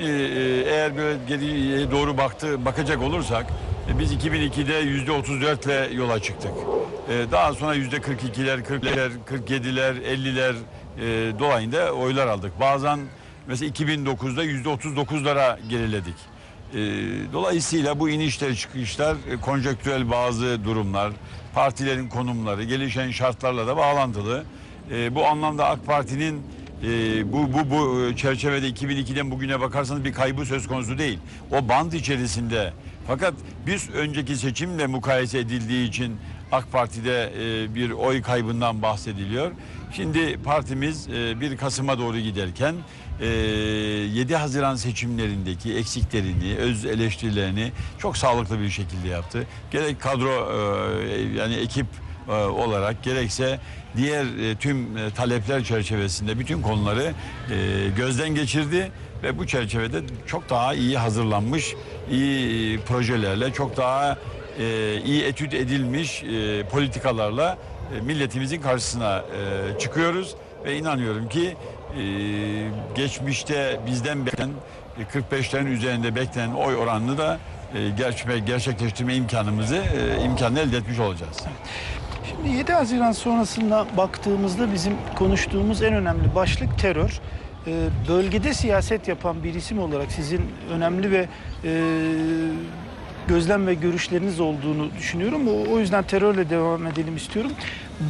Şimdi e, eğer böyle geriye doğru baktı bakacak olursak e, biz 2002'de yüzde 34 ile yola çıktık. E, Daha sonra yüzde 42'ler, 40'ler, 47'ler, 50'ler e, dolayında oylar aldık. Bazen mesela 2009'da yüzde 39'lara geriledik. Dolayısıyla bu inişler çıkışlar konjonktürel bazı durumlar, partilerin konumları, gelişen şartlarla da bağlantılı. Bu anlamda AK Parti'nin e, bu bu bu çerçevede 2002'den bugüne bakarsanız bir kaybı söz konusu değil. O band içerisinde. Fakat bir önceki seçimle mukayese edildiği için AK Parti'de e, bir oy kaybından bahsediliyor. Şimdi partimiz e, 1 Kasım'a doğru giderken e, 7 Haziran seçimlerindeki eksiklerini, öz eleştirilerini çok sağlıklı bir şekilde yaptı. Gerek kadro e, yani ekip e, olarak gerekse diğer e, tüm e, talepler çerçevesinde bütün konuları gözden geçirdi ve bu çerçevede çok daha iyi hazırlanmış, iyi projelerle, çok daha iyi etüt edilmiş politikalarla milletimizin karşısına çıkıyoruz. Ve inanıyorum ki geçmişte bizden beklenen 45'lerin üzerinde beklenen oy oranını da e, gerçek, gerçekleştirme imkanımızı e, imkanını elde etmiş olacağız. Şimdi 7 Haziran sonrasında baktığımızda bizim konuştuğumuz en önemli başlık terör. Bölgede siyaset yapan bir isim olarak sizin önemli ve e, gözlem ve görüşleriniz olduğunu düşünüyorum. O, o yüzden terörle devam edelim istiyorum.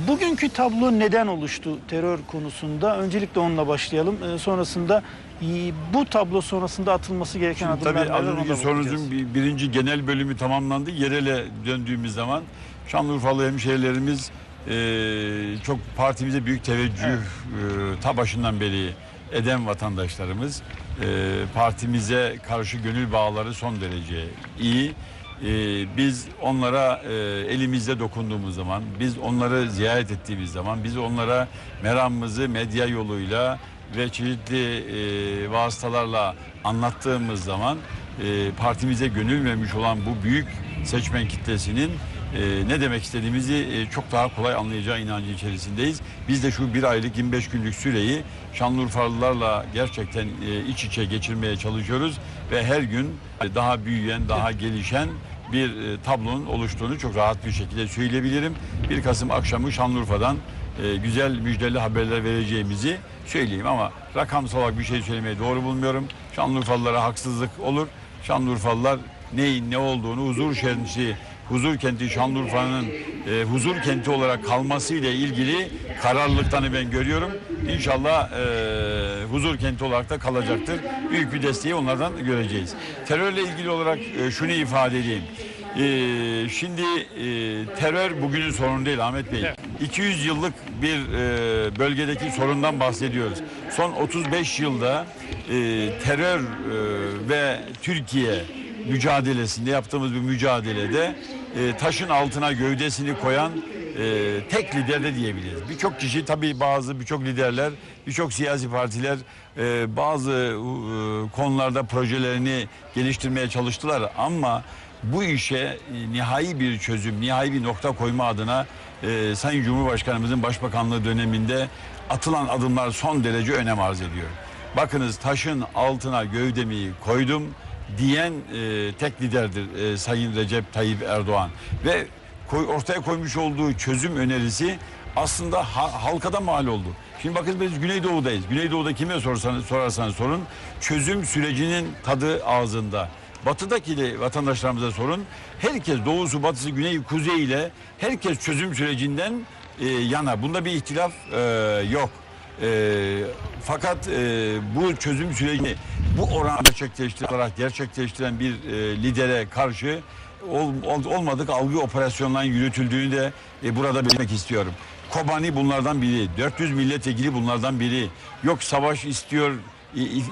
Bugünkü tablo neden oluştu terör konusunda? Öncelikle onunla başlayalım. Ee, sonrasında e, bu tablo sonrasında atılması gereken Şimdi adımlar tabii neler bakacağız. sorunuzun bir- birinci genel bölümü tamamlandı. Yerele döndüğümüz zaman Şanlıurfalı hemşehrilerimiz e, çok partimize büyük teveccüh e, ta başından beri eden vatandaşlarımız. E, partimize karşı gönül bağları son derece iyi. E, biz onlara e, elimizde dokunduğumuz zaman, biz onları ziyaret ettiğimiz zaman, biz onlara meramımızı medya yoluyla ve çeşitli e, vasıtalarla anlattığımız zaman e, partimize gönül vermiş olan bu büyük seçmen kitlesinin e, ne demek istediğimizi e, çok daha kolay anlayacağı inancı içerisindeyiz. Biz de şu bir aylık 25 günlük süreyi Şanlıurfalılarla gerçekten e, iç içe geçirmeye çalışıyoruz ve her gün e, daha büyüyen, daha gelişen bir e, tablonun oluştuğunu çok rahat bir şekilde söyleyebilirim. 1 Kasım akşamı Şanlıurfa'dan e, güzel müjdeli haberler vereceğimizi söyleyeyim ama rakamsal olarak bir şey söylemeyi doğru bulmuyorum. Şanlıurfalılara haksızlık olur. Şanlıurfalılar neyin ne olduğunu huzur kenti, huzur kenti Şanlıurfa'nın e, huzur kenti olarak kalması ile ilgili kararlılıklarını ben görüyorum. İnşallah e, huzur kenti olarak da kalacaktır. Büyük bir desteği onlardan göreceğiz. Terörle ilgili olarak e, şunu ifade edeyim. Ee, şimdi e, terör bugünün sorunu değil Ahmet Bey. 200 yıllık bir e, bölgedeki sorundan bahsediyoruz. Son 35 yılda e, terör e, ve Türkiye mücadelesinde yaptığımız bir mücadelede e, taşın altına gövdesini koyan e, tek lider de diyebiliriz. Birçok kişi tabii bazı birçok liderler, birçok siyasi partiler e, bazı e, konularda projelerini geliştirmeye çalıştılar ama bu işe e, nihai bir çözüm, nihai bir nokta koyma adına e, Sayın Cumhurbaşkanımızın başbakanlığı döneminde atılan adımlar son derece önem arz ediyor. Bakınız taşın altına gövdemi koydum diyen e, tek liderdir e, Sayın Recep Tayyip Erdoğan ve koy- ortaya koymuş olduğu çözüm önerisi aslında ha- halkada mal oldu. Şimdi bakın biz Güneydoğu'dayız. Güneydoğu'da kime sorsanız, sorarsanız sorun çözüm sürecinin tadı ağzında. Batıdaki vatandaşlarımıza sorun. Herkes doğusu, batısı, güneyi, kuzeyi ile herkes çözüm sürecinden e, yana. Bunda bir ihtilaf e, yok. E, fakat e, bu çözüm sürecini bu oran gerçekleştirerek gerçekleştiren bir e, lidere karşı ol, ol- olmadık algı operasyonlarının yürütüldüğünü de e, burada belirtmek istiyorum. Kobani bunlardan biri, 400 milletvekili bunlardan biri. Yok savaş istiyor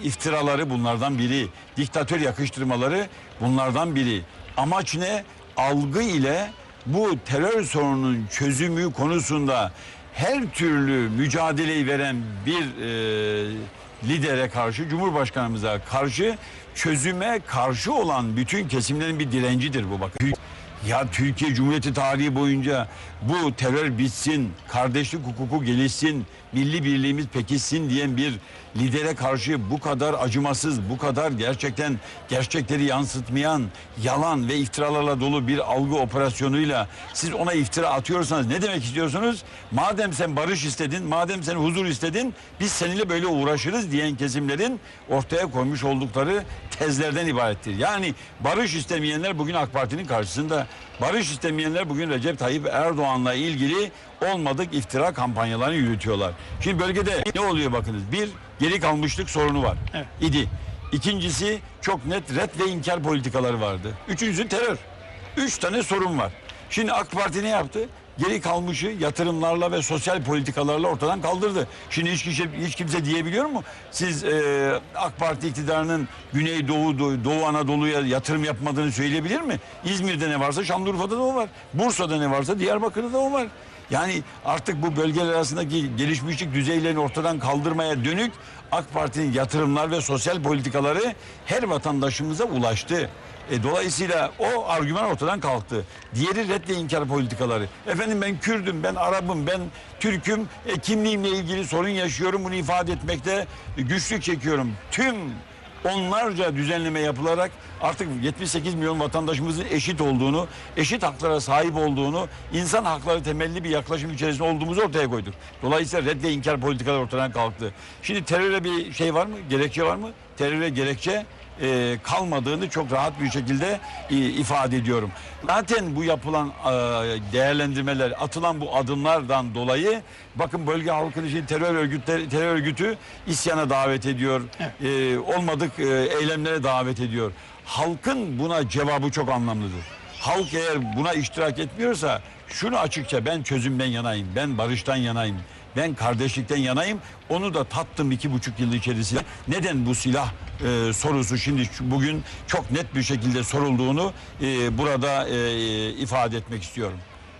iftiraları bunlardan biri. Diktatör yakıştırmaları bunlardan biri. Amaç ne? Algı ile bu terör sorununun çözümü konusunda her türlü mücadeleyi veren bir e, lidere karşı, Cumhurbaşkanımıza karşı çözüme karşı olan bütün kesimlerin bir direncidir bu bakın. Ya Türkiye Cumhuriyeti tarihi boyunca bu terör bitsin, kardeşlik hukuku gelişsin, milli birliğimiz pekişsin diyen bir lidere karşı bu kadar acımasız, bu kadar gerçekten gerçekleri yansıtmayan, yalan ve iftiralarla dolu bir algı operasyonuyla siz ona iftira atıyorsanız ne demek istiyorsunuz? Madem sen barış istedin, madem sen huzur istedin, biz seninle böyle uğraşırız diyen kesimlerin ortaya koymuş oldukları tezlerden ibarettir. Yani barış istemeyenler bugün AK Parti'nin karşısında, barış istemeyenler bugün Recep Tayyip Erdoğan'la ilgili olmadık iftira kampanyalarını yürütüyorlar. Şimdi bölgede ne oluyor bakınız? Bir, geri kalmışlık sorunu var. Evet. İdi. İkincisi çok net red ve inkar politikaları vardı. Üçüncüsü terör. Üç tane sorun var. Şimdi AK Parti ne yaptı? Geri kalmışı yatırımlarla ve sosyal politikalarla ortadan kaldırdı. Şimdi hiç kimse, hiç kimse diyebiliyor mu? Siz e, AK Parti iktidarının Güneydoğu, Doğu, Doğu Anadolu'ya yatırım yapmadığını söyleyebilir mi? İzmir'de ne varsa Şanlıurfa'da da o var. Bursa'da ne varsa Diyarbakır'da da o var. Yani artık bu bölgeler arasındaki gelişmişlik düzeylerini ortadan kaldırmaya dönük AK Parti'nin yatırımlar ve sosyal politikaları her vatandaşımıza ulaştı. E, dolayısıyla o argüman ortadan kalktı. Diğeri red inkar politikaları. Efendim ben Kürdüm, ben Arap'ım, ben Türk'üm. E, kimliğimle ilgili sorun yaşıyorum. Bunu ifade etmekte güçlük çekiyorum. Tüm onlarca düzenleme yapılarak artık 78 milyon vatandaşımızın eşit olduğunu, eşit haklara sahip olduğunu, insan hakları temelli bir yaklaşım içerisinde olduğumuzu ortaya koyduk. Dolayısıyla red inkar politikalar ortadan kalktı. Şimdi teröre bir şey var mı? Gerekçe var mı? Teröre gerekçe e, kalmadığını çok rahat bir şekilde e, ifade ediyorum. Zaten bu yapılan e, değerlendirmeler, atılan bu adımlardan dolayı bakın bölge halkını şimdi terör örgütleri terör örgütü isyana davet ediyor. E, olmadık e, eylemlere davet ediyor. Halkın buna cevabı çok anlamlıdır. Halk eğer buna iştirak etmiyorsa şunu açıkça ben çözümden yanayım, ben barıştan yanayım. Ben kardeşlikten yanayım. Onu da tattım iki buçuk yıl içerisinde. Neden bu silah e, sorusu şimdi bugün çok net bir şekilde sorulduğunu e, burada e, ifade etmek istiyorum.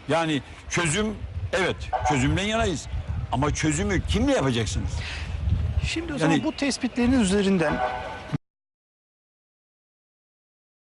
Yani çözüm evet çözümden yanayız. Ama çözümü kimle yapacaksınız? Şimdi o zaman Yani- bu tespitlerin üzerinden